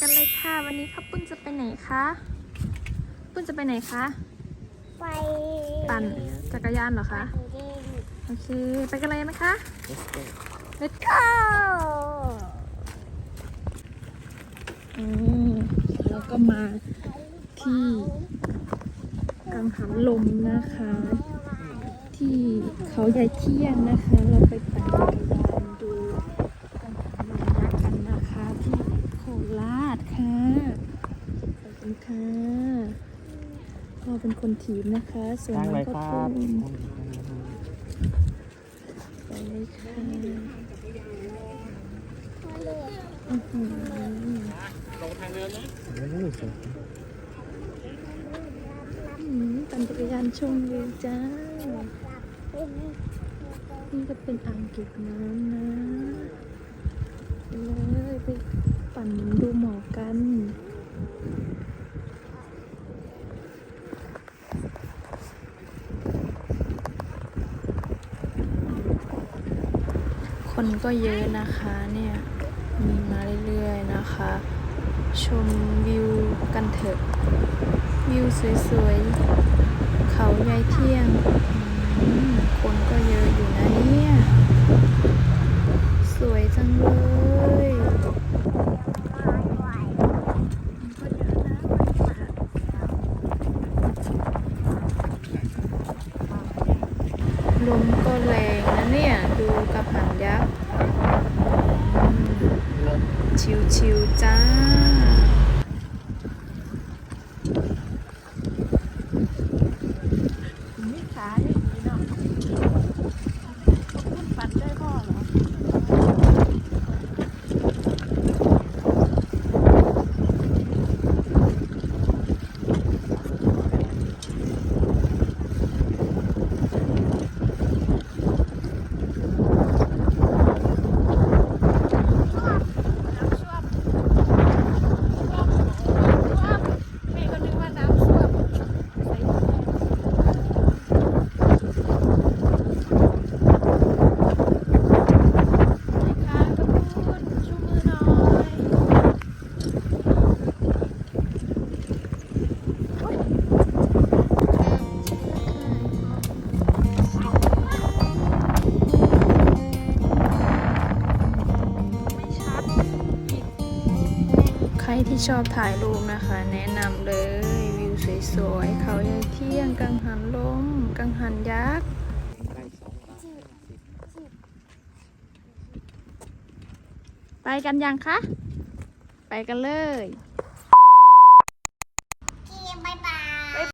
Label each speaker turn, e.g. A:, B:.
A: กันเลยค่ะ วันนี้ข้าวปุ้นจะไปไหนคะปุ้นจะไปไหนคะ
B: ไป
A: ปั่นจักรยานเหรอคะ
B: เล่น
A: โอเค ไปกันเลยนะคะ Let's go อืมแล้วก็มาที่กังหันลมนะคะ ที่เขาใหญ่เที่ยงนะคะ เราไปปั่นจักรยานดูกังหันลมยักษ์กันนะคะ ที่โคราชค่ะขอบ คุณค่ะพ่อเป็นคนถีบนะคะ ส่วนน้องก็ทุ่มไปเลยค่ะ
B: มาเลย
A: อื้อหืออืมปั่นจักรยานชมวิวจ้า
B: น
A: นี่ก็เป็นอ่างเก็บน้ำนะไปเลยไปปั่นดูหมอกกัน คนก็เยอะนะคะเนี่ย มีมาเรื่อยๆนะคะ ชมวิวกันเถอะ วิวสวยๆ เขาใหญ่เที่ยง คนก็เยอะอยู่นะเนี่ย สวยจังเลยลมก็แรงนะเนี่ย ดูกับหัน ยักษ์ชิวๆจ้า ที่ชอบถ่ายรูปนะคะ แนะนำเลยวิวสวยๆ เขาใหญ่เที่ยงกังหันลมกังหันยักษ์ไปกันยังคะ ไปกันเลย